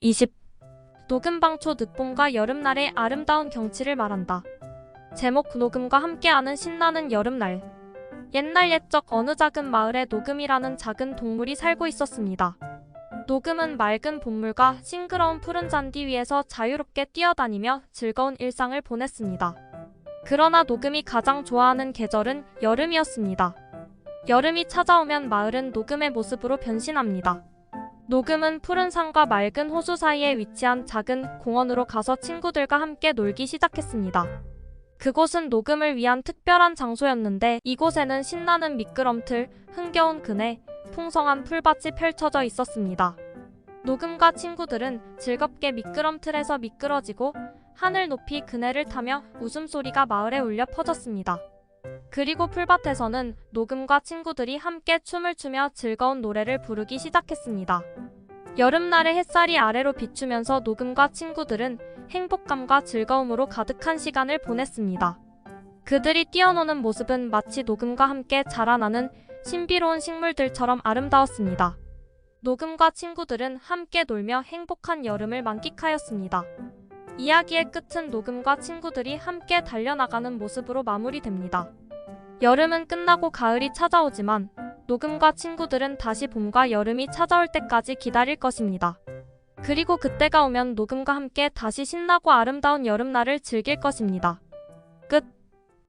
20. 녹음방초 늦봄과 여름날의 아름다운 경치를 말한다. 제목 녹음과 함께하는 신나는 여름날. 옛날 옛적 어느 작은 마을에 녹음이라는 작은 동물이 살고 있었습니다. 녹음은 맑은 봄물과 싱그러운 푸른 잔디 위에서 자유롭게 뛰어다니며 즐거운 일상을 보냈습니다. 그러나 녹음이 가장 좋아하는 계절은 여름이었습니다. 여름이 찾아오면 마을은 녹음의 모습으로 변신합니다. 녹음은 푸른 산과 맑은 호수 사이에 위치한 작은 공원으로 가서 친구들과 함께 놀기 시작했습니다. 그곳은 녹음을 위한 특별한 장소였는데 이곳에는 신나는 미끄럼틀, 흥겨운 그네, 풍성한 풀밭이 펼쳐져 있었습니다. 녹음과 친구들은 즐겁게 미끄럼틀에서 미끄러지고 하늘 높이 그네를 타며 웃음소리가 마을에 울려 퍼졌습니다. 그리고 풀밭에서는 녹음과 친구들이 함께 춤을 추며 즐거운 노래를 부르기 시작했습니다. 여름날의 햇살이 아래로 비추면서 녹음과 친구들은 행복감과 즐거움으로 가득한 시간을 보냈습니다. 그들이 뛰어노는 모습은 마치 녹음과 함께 자라나는 신비로운 식물들처럼 아름다웠습니다. 녹음과 친구들은 함께 놀며 행복한 여름을 만끽하였습니다. 이야기의 끝은 녹음과 친구들이 함께 달려나가는 모습으로 마무리됩니다. 여름은 끝나고 가을이 찾아오지만 녹음과 친구들은 다시 봄과 여름이 찾아올 때까지 기다릴 것입니다. 그리고 그때가 오면 녹음과 함께 다시 신나고 아름다운 여름날을 즐길 것입니다.